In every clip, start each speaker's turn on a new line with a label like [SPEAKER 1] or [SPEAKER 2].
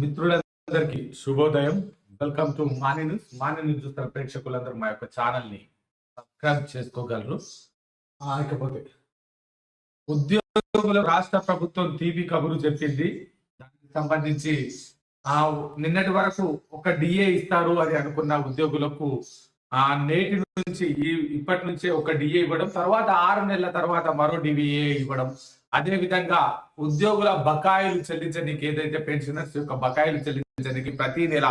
[SPEAKER 1] మిత్రులందరికీ శుభోదయం. Welcome to Mani news Mani news చూస్తున్న ప్రేక్షకులందరూ మా యొక్క ఛానల్ని సబ్స్క్రైబ్ చేసుకోగలరు. ఇకపోతే ఉద్యోగులు రాష్ట్ర ప్రభుత్వం తీపి కబురు చెప్పింది. దానికి సంబంధించి ఆ నిన్నటి వరకు ఒక డిఏ ఇస్తారు అని అనుకున్న ఉద్యోగులకు ఆ నేటి నుంచి ఈ ఇప్పటి నుంచే ఒక డిఏ ఇవ్వడం తర్వాత ఆరు నెలల తర్వాత మరో డిఏ ఇవ్వడం. అదే విధంగా ఉద్యోగుల బకాయిలు చెల్లించడానికి ఏదైతే పెన్షనర్స్ యొక్క బకాయిలు చెల్లించడానికి ప్రతి నెల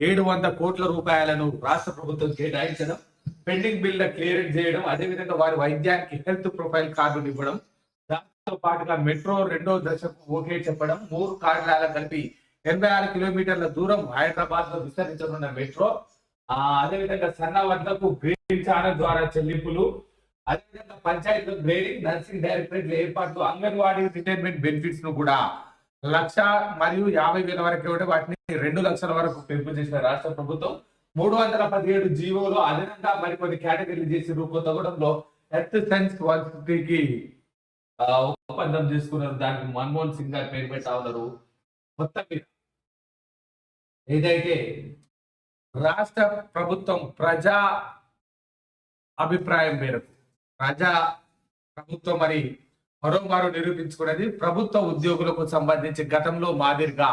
[SPEAKER 1] ఏడు వంద కోట్ల రూపాయలను రాష్ట్ర ప్రభుత్వం కేటాయించడం పెండింగ్ బిల్ క్లియరెన్స్ చేయడం అదే విధంగా వారి వైద్యానికి హెల్త్ ప్రొఫైల్ కార్డులు ఇవ్వడం దాంతో పాటుగా మెట్రో రెండో దశకు ఓకే చెప్పడం మూడు కార్యాలయాలు కలిపి ఎనభై ఆరు కిలోమీటర్ల దూరం హైదరాబాద్లో విస్తరించనున్న మెట్రో అదేవిధంగా సన్న వద్దకు గ్రీన్ ఛానల్ ద్వారా చెల్లింపులు అదేవిధంగా పంచాయతీ గ్రేడింగ్ నర్సింగ్ డైరెక్టరేట్ ఏర్పాట్లు అంగన్వాడీ రిటైర్మెంట్ బెనిఫిట్స్ను కూడా లక్ష మరియు యాభై వేల వరకు ఇవ్వడం వాటిని రెండు లక్షల వరకు పెంపు చేసిన రాష్ట్ర ప్రభుత్వం. మూడు వందల పదిహేడు జీవోలు అదనంగా మరికొన్ని కేటగిరీలు చేసి రూపొందడంలో ఎర్త్ సైన్స్కి ఒప్పందం చేసుకున్నారు. దానికి మన్మోహన్ సింగ్ గారు పేరు పెట్టా ఉన్నారు. మొత్తం మీద ఏదైతే రాష్ట్ర ప్రభుత్వం ప్రజా అభిప్రాయం మేరకు ప్రజా ప్రభుత్వం మరి మరోమారు నిరూపించుకునేది ప్రభుత్వ ఉద్యోగులకు సంబంధించి గతంలో మాదిరిగా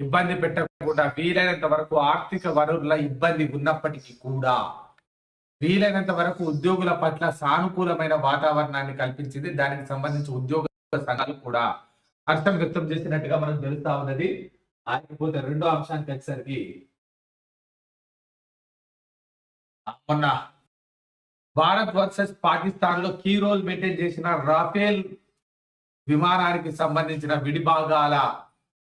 [SPEAKER 1] ఇబ్బంది పెట్టకుండా వీలైనంత వరకు ఆర్థిక వనరుల ఇబ్బంది ఉన్నప్పటికీ కూడా వీలైనంత వరకు ఉద్యోగుల పట్ల సానుకూలమైన వాతావరణాన్ని కల్పించింది. దానికి సంబంధించి ఉద్యోగ సంఘాలు కూడా హర్షం వ్యక్తం చేసినట్టుగా మనం తెలుస్తా ఉన్నది. ఆగిపోతే రెండో అంశానికి వచ్చేసరికి మొన్న భారత్ వర్సెస్ పాకిస్తాన్లో కీ రోల్ మెయింటైన్ చేసిన రాఫేల్ విమానానికి సంబంధించిన విడిభాగాల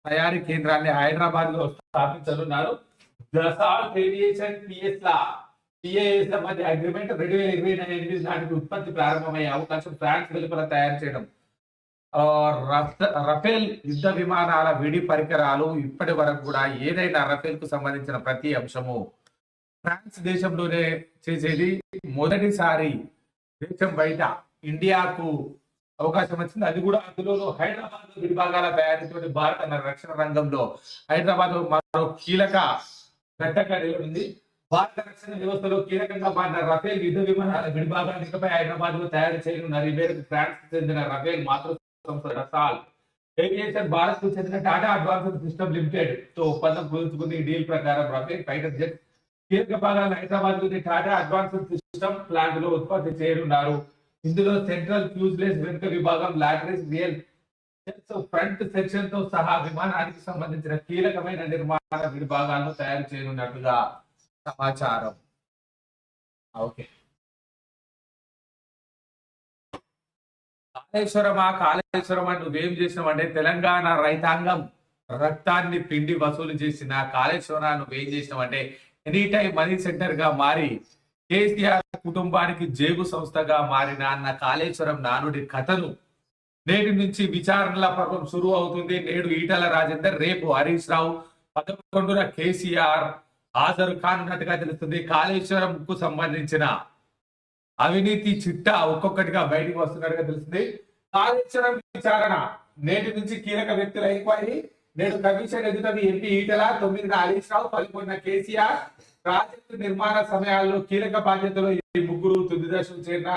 [SPEAKER 1] తయారీ కేంద్రాన్ని హైదరాబాద్లో స్థాపించనున్నారు. దసాల్ట్ ఏవియేషన్ పిఏఎస్ మధ్య అగ్రిమెంట్ రెండు వేల ఇరవై ఎనిమిది నాటికి ఉత్పత్తి ప్రారంభమయ్యే అవకాశం ఫ్రాన్స్ వెలుపల తయారు చేయడం. ఆ, రఫేల్ యుద్ధ విమానాల విడి పరికరాలు ఇప్పటి వరకు కూడా ఏదైనా రఫేల్కు సంబంధించిన ప్రతి అంశము ఫ్రాన్స్ దేశంలోనే చేసేది మొదటిసారి దేశం బయట ఇండియాకు అవకాశం వచ్చింది. అది కూడా అందులో హైదరాబాద్లో విభాగాల తయారీతో భారత రక్షణ రంగంలో. హైదరాబాద్ మరో కీలక ఘట్టంగా నిలబడింది భారత రక్షణ వ్యవస్థలో కీలకంగా మారిన రఫేల్ యుద్ధ విమానాల విడిభాగాలు ఇకపై హైదరాబాద్లో తయారు చేయనున్నారు ఈ మేరకు ఫ్రాన్స్ చెందిన రఫేల్ మాతృ సంస్థ రసాల్ ఏవియేషన్ భారత్కు చెందిన టాటా అడ్వాన్స్డ్ సిస్టమ్ లిమిటెడ్తో ఒప్పందం కుదుర్చుకుంది ఈ డీల్ ప్రకారం రఫేల్ ఫైటర్ జెట్ కీలక భాగాలను హైదరాబాద్లోని టాటా అడ్వాన్స్డ్ సిస్టమ్ ప్లాంట్లో ఉత్పత్తి చేయనున్నారు. ఇందులో సెంట్రల్ ఫ్యూజ్లెస్ వెనుక విభాగం లాటరీస్ రియల్ ఫ్రంట్ సెక్షన్తో సహా విమానానికి సంబంధించిన కీలకమైన నిర్మాణ విభాగాలను తయారు చేయనున్నట్టుగా సమాచారం. ఓకే. కాళేశ్వరమా కాళేశ్వరం నువ్వేం చేసినావంటే తెలంగాణ రైతాంగం రక్తాన్ని పిండి వసూలు చేసిన కాళేశ్వర నువ్వేం చేసినావంటే ఎనీ టైం మనీ సెంటర్గా మారి కేసీఆర్ కుటుంబానికి జేబు సంస్థగా మారిన అన్న కాళేశ్వరం నానుడి కథను నేటి నుంచి విచారణల పర్వం శురు అవుతుంది. నేడు ఈటల రాజేందర్ రేపు హరీష్ రావు పదకొండున కేసీఆర్ హాజరు కానున్నట్టుగా తెలుస్తుంది. కాళేశ్వరం కు సంబంధించిన అవినీతి చిట్టా ఒక్కొక్కటిగా బయటకు వస్తున్నట్టుగా తెలుస్తుంది. కాళేశ్వరం విచారణ నేటి నుంచి కీలక వ్యక్తుల ఎంక్వైరీ. నేడు కమిషన్ ఎదుటది ఎంపీ ఈటల తొమ్మిదిన హరీష్ రావు పదకొండున కేసీఆర్ ప్రాజెక్టు నిర్మాణ సమయాల్లో కీలక బాధ్యతలో ఈ ముగ్గురు తుది దశలు చేరిన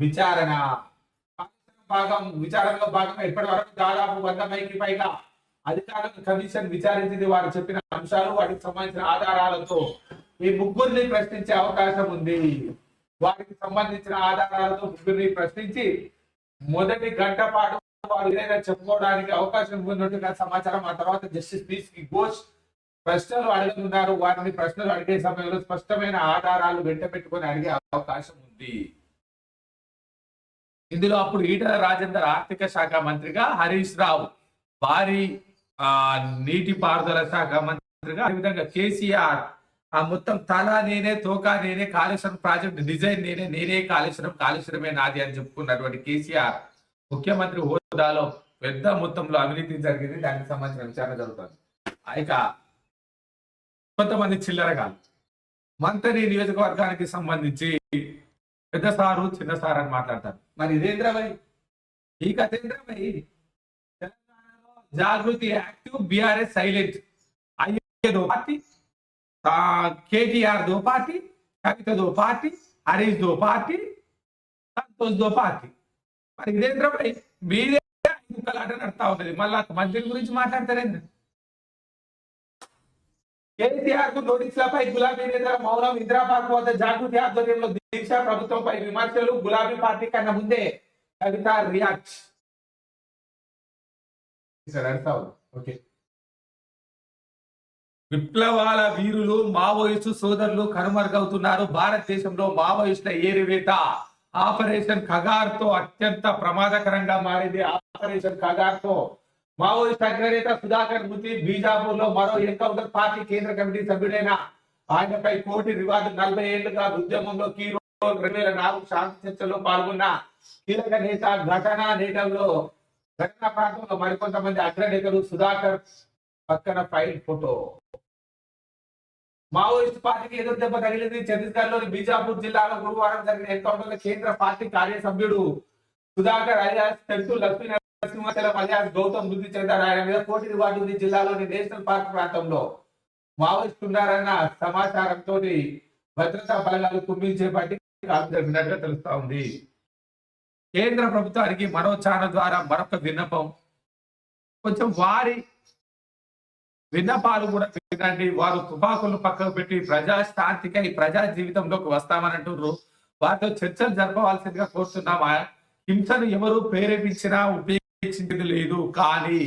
[SPEAKER 1] విచారణ. భాగం విచారణలో భాగంగా ఇప్పటి వరకు దాదాపు వంద మైకి పైగా అధికారులకు కమిషన్ విచారించింది. వారు చెప్పిన అంశాలు వాటికి సంబంధించిన ఆధారాలతో ఈ ముగ్గురిని ప్రశ్నించే అవకాశం ఉంది. వాటికి సంబంధించిన ఆధారాలతో ముగ్గురిని ప్రశ్నించి మొదటి గంట పాటు వారు ఏదైనా చెప్పుకోవడానికి అవకాశం ఉన్నట్టుగా సమాచారం. ఆ తర్వాత జస్టిస్ పీస్కి ఘోష్ ప్రశ్నలు అడుగుతున్నారు. వారిని ప్రశ్నలు అడిగే సమయంలో స్పష్టమైన ఆధారాలు వెంట పెట్టుకొని అడిగే అవకాశం ఉంది. ఇందులో అప్పుడు ఈటల రాజేందర్ ఆర్థిక శాఖ మంత్రిగా హరీష్ రావు భారీ ఆ నీటి పారుదల శాఖ మంత్రిగా అదేవిధంగా కేసీఆర్. ఆ మొత్తం తల నేనే తోక నేనే కాళేశ్వరం ప్రాజెక్ట్ డిజైన్ నేనే నేనే కాళేశ్వరం కాళేశ్వరమే నాది అని చెప్పుకున్నటువంటి కేసీఆర్ ముఖ్యమంత్రి హోదాలో పెద్ద మొత్తంలో అవినీతి జరిగింది. దానికి సంబంధించిన విచారణ జరుగుతుంది. ఇక కొంతమంది చిల్లరగా మంత్రి నియోజకవర్గానికి సంబంధించి పెద్ద సారు చిన్న సార్ అని మాట్లాడతారు. మరి ఇదేంద్రబాయ్ ఈ కథ తెలంగాణలో జాగృతి యాక్టివ్ బీఆర్ఎస్ సైలెంట్. అయ్యేదో పార్టీ కేటీఆర్ దో పార్టీ కవితదో పార్టీ హరీష్ దో పార్టీ సంతోష్ దో పార్టీ. మరి ఇదేంద్ర భాయ్? మీదే ఆట నడుస్తా ఉన్నది. మళ్ళా మంత్రి గురించి మాట్లాడతారేంద్ర కేసీఆర్కు నోటీసులపై గులాబీ నేతల మౌనం ఇందిరాబాద్ వద్ద జాగృతి ఆధ్వర్యంలో దీక్ష ప్రభుత్వంపై విమర్శలు గులాబీ పార్టీ కన్నా ముందే కవిత రియాక్ట్ ఓకే. విప్లవాల వీరులు మావోయిస్టు సోదరులు కనుమరుగవుతున్నారు. భారతదేశంలో మావోయిస్టుల ఏరివేత ఆపరేషన్ కగార్తో అత్యంత ప్రమాదకరంగా మారింది. ఆపరేషన్ కగార్తో మావోయిస్ట్ అగ్రనేత సుధాకర్ మృతి బీజాపూర్లో మరో ఎన్కౌంటర్ పార్టీ కేంద్ర కమిటీ సభ్యుడైన ఆయనపై కోటి రివార్డు నలభై ఏళ్ళుగా ఉద్యమంలో కీ రెండు వేల నాలుగు శాంతి చర్చలో పాల్గొన్న కీలక నేత ఘటన నేతల్లో ఘటనా ప్రాంతంలో మరికొంతమంది అగ్రనేతలు సుధాకర్ పక్కన ఫైల్ ఫోటో. మావోయిస్ట్ పార్టీకి ఎదురు దెబ్బ తగిలింది ఛత్తీస్గఢ్లోని బీజాపూర్ జిల్లాలో గురువారం జరిగిన ఎన్కౌంటర్ కేంద్ర పార్టీ కార్యసభ్యుడు సుధాకర్ అలియాస్ తెంటు లక్ష్మీ సింహాచల అలియాస్ గౌతమ్ మృతి చెందారు. ఆయన మీద కోటి రివార్డు ఉంది జిల్లాలోని నేషనల్ పార్క్ ప్రాంతంలో మావోయిస్టున్నారన్న సమాచారంతో భద్రతా బలగాలు కుమ్మించే పార్టీ కాల్ తెలుస్తా ఉంది. కేంద్ర ప్రభుత్వానికి మరో ఛానల్ ద్వారా మరొక విన్నపం. కొంచెం వారి విన్నపాలు కూడా వినండి. వారు తుపాకులు పక్కకు పెట్టి ప్రజా శాంతికై ప్రజా జీవితంలోకి వస్తామని అంటున్నారు వారితో చర్చలు జరపవలసిందిగా కోరుతున్నామా హింసను ఎవరు ప్రేరేపించినా ఉపయోగించింది లేదు. కానీ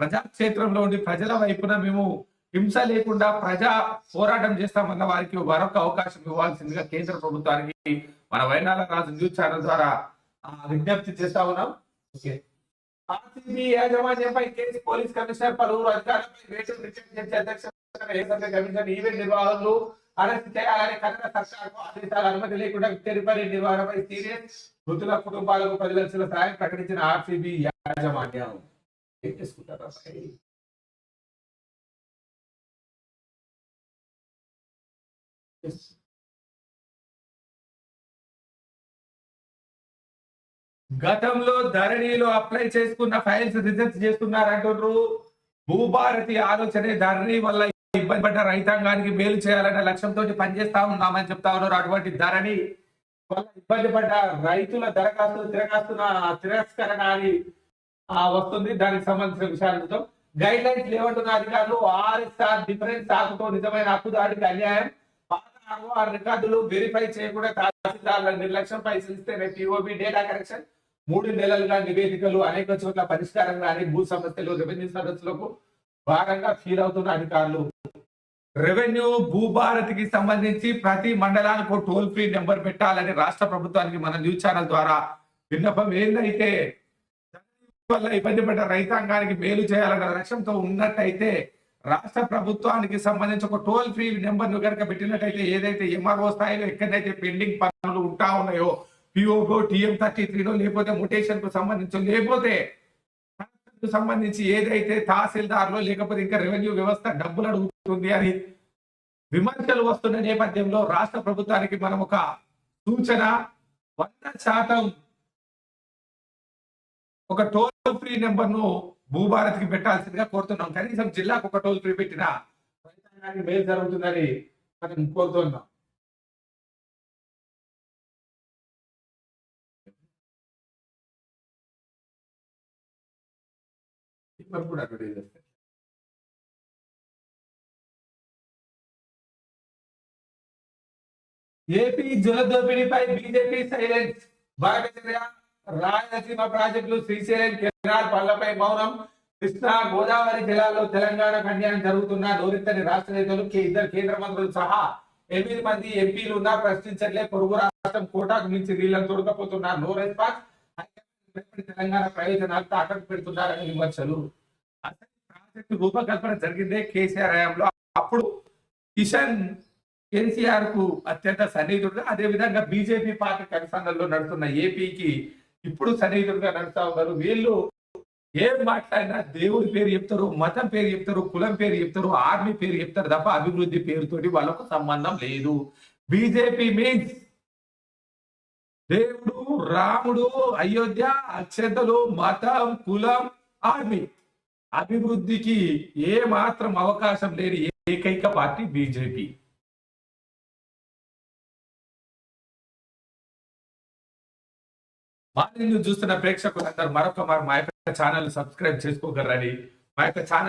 [SPEAKER 1] ప్రజాక్షేత్రంలో ఉండి ప్రజల వైపున మేము హింస లేకుండా ప్రజా పోరాటం చేస్తామన్న వారికి మరొక అవకాశం ఇవ్వాల్సిందిగా కేంద్ర ప్రభుత్వానికి మన వైనాల రాజు న్యూస్ ఛానల్ ద్వారా విజ్ఞప్తి చేస్తా ఉన్నాం. ఆర్సీబీ యాజమాన్యంపై కేసు పోలీస్ కమిషనర్ పలువురు అధికారులపై వేటు రిటర్న్ చేసే అధ్యక్ష కమిషన్ ఈవెంట్ నిర్వాహకులు అరెస్ట్ చేయాలని కన్నడ సర్కార్కు ఆదేశాలు అనుమతి లేకుండా తెరిపరి నిర్వహణపై సీరియస్ మృతుల కుటుంబాలకు పది లక్షల సాయం ప్రకటించిన ఆర్సీబీ యాజమాన్యం ఏం చేసుకుంటారా పై? గతంలో ధరణిలో అప్లై చేసుకున్న ఫైల్స్ రిజెక్ట్ చేస్తున్నారంటున్నారు భూభారతి ఆలోచనే ధరణి వల్ల ఇబ్బంది పడ్డ రైతాంగానికి మేలు చేయాలనే లక్ష్యంతో పనిచేస్తా ఉన్నామని చెప్తా ఉన్నారు. అటువంటి ధరణి వల్ల ఇబ్బంది పడ్డ రైతుల దరఖాస్తు తిరగాస్తున్న తిరస్కరణ అని వస్తుంది. దానికి సంబంధించిన విషయాలు చూద్దాం. గైడ్ లైన్స్ లేవంటున్న అధికారులు ఆర్ఎస్ఆర్ డిఫరెన్స్ ఆకుతో నిజమైన హక్కుదారుడికి అన్యాయం. ఆర్ఓఆర్ రికార్డులు వెరిఫై చేయకుండా తహసీల్దారుల నిర్లక్ష్యం పైసలిస్తేనే పిఓబి డేటా కరెక్షన్ మూడు నెలలుగా నివేదికలు అనేక చోట్ల పరిష్కారం కానీ భూ సమస్యలు రెవెన్యూ సదస్సులకు భాగంగా ఫీల్ అవుతున్న అధికారులు. రెవెన్యూ భూభారతికి సంబంధించి ప్రతి మండలానికి టోల్ ఫ్రీ నెంబర్ పెట్టాలని రాష్ట్ర ప్రభుత్వానికి మన న్యూస్ ఛానల్ ద్వారా విన్నపం. ఏందైతే వల్ల ఇబ్బంది పడ్డ రైతాంగానికి మేలు చేయాలన్న లక్ష్యంతో ఉన్నట్టయితే రాష్ట్ర ప్రభుత్వానికి సంబంధించి ఒక టోల్ ఫ్రీ నెంబర్ను కనుక పెట్టినట్టయితే ఏదైతే ఎంఆర్ఓ స్థాయిలో ఎక్కడైతే పెండింగ్ పనులు ఉంటా ఉన్నాయో పిఓబో టిఎం థర్టీ త్రీలో లేకపోతే ముటేషన్కు సంబంధించి లేకపోతే సంబంధించి ఏదైతే తహసీల్దార్లో లేకపోతే ఇంకా రెవెన్యూ వ్యవస్థ డబ్బులు అడుగుతుంది అని విమర్శలు వస్తున్న నేపథ్యంలో రాష్ట్ర ప్రభుత్వానికి మనం ఒక సూచన వంద శాతం ఒక టోల్ ఫ్రీ నెంబర్ను భూభారత్కి పెట్టాల్సిందిగా కోరుతున్నాం. కనీసం జిల్లాకు ఒక టోల్ ఫ్రీ పెట్టినా రైతాంగానికి మేలు జరుగుతుందని మనం కోరుతున్నాం. కూడా అడ్వర్టైజ్ చేస్తారు? ఏపీ జల దోపిడీపై బీజేపీ సైలెన్స్. బాగా రాయలసీమ ప్రాజెక్టులు శ్రీశైలం కెనాల్ పనులపై మౌనం. కృష్ణా గోదావరి జిల్లాలో తెలంగాణ కన్యాయం జరుగుతున్న నోరెత్తని రాష్ట్ర నేతలు ఇద్దరు కేంద్ర మంత్రులు సహా ఎనిమిది మంది ఎంపీలు ఉన్నా ప్రశ్నించట్లే. పొరుగు రాష్ట్రం కోటాకు మించి నీళ్ళను తొడకపోతున్నారు నో రెస్పాన్స్. తెలంగాణ ప్రయోజనాలతో తాకట్టు పెడుతున్నారని విమర్శలు. అసలు ప్రాజెక్టు రూపకల్పన జరిగిందే కేసీఆర్ హయాంలో. అప్పుడు కిషన్ కేసీఆర్కు అత్యంత సన్నిహితుడు అదే విధంగా బీజేపీ పార్టీ కనుసంధంలో నడుస్తున్న ఏపీకి ఇప్పుడు సన్నిహితులుగా నడుస్తా ఉన్నారు. వీళ్ళు ఏం మాట్లాడినా దేవుడి పేరు చెప్తారు మతం పేరు చెప్తారు కులం పేరు చెప్తారు ఆర్మీ పేరు చెప్తారు తప్ప అభివృద్ధి పేరుతోటి వాళ్ళకు సంబంధం లేదు. బీజేపీ మీన్స్ దేవుడు రాముడు అయోధ్య అక్షతలు మతం కులం ఆర్మీ. అభివృద్ధికి ఏ మాత్రం అవకాశం లేని ఏకైక పార్టీ బీజేపీ. మార్నింగ్ చూస్తున్న ప్రేక్షకులందరూ మరొక మరి మా యొక్క ఛానల్ సబ్స్క్రైబ్ చేసుకోగలరని మా యొక్క ఛానల్